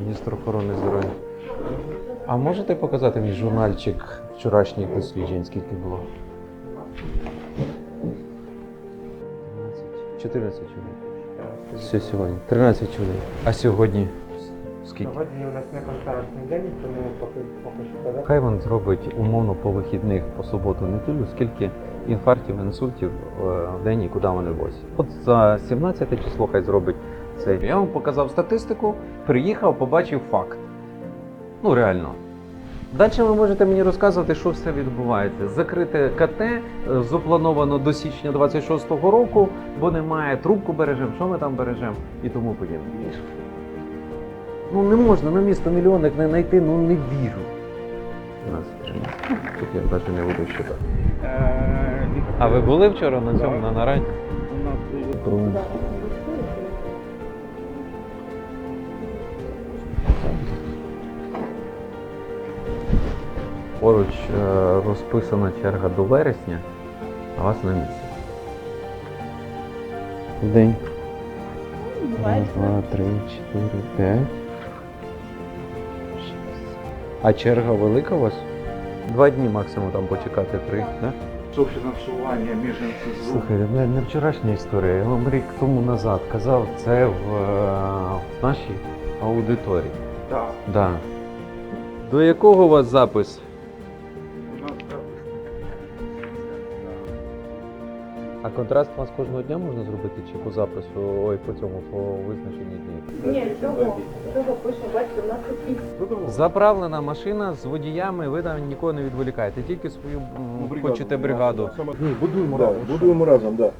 Міністр охорони здоров'я. А можете показати мій журнальчик вчорашніх досліджень, скільки було? 13, 14 чоловік. Все сьогодні. 13 чоловік. А сьогодні скільки? Сьогодні у нас не контрактний день, тому поки поки що. Хай він зробить умовно по вихідних, по суботу, неділю, скільки інфарктів, інсультів е, в день і куди вони возять. От за 17 число хай зробить це. Я вам показав статистику, приїхав, побачив факт. Ну реально. Далі ви можете мені розказувати, що все відбувається. Закрите КТ е, заплановано до січня 26-го року, бо немає трубку бережемо, що ми там бережемо і тому подібне. Ну не можна на місто мільйонник не знайти, ну не вірю. Нас. Тут я навіть не буду читати. А ви були вчора на цьому на нараді? Поруч е, розписана черга до вересня, а вас на місяць. День. Раз, два, три, чотири, п'ять. А черга велика у вас? Два дні максимум там почекати три, да? Софінансування між Слухай, Слухайте, не, не вчорашня історія. Я вам рік тому назад казав це в, е, в нашій аудиторії. Так, Да. До якого у вас запис? А контраст у вас кожного дня можна зробити чи по запису, ой, по цьому, по визначенні днів? Ні, цього, цього пише, бачите, у нас тут. Заправлена машина з водіями, ви там нікого не відволікаєте, тільки свою м, хочете бригаду. Ні, будуємо разом. Будуємо разом, так. Да.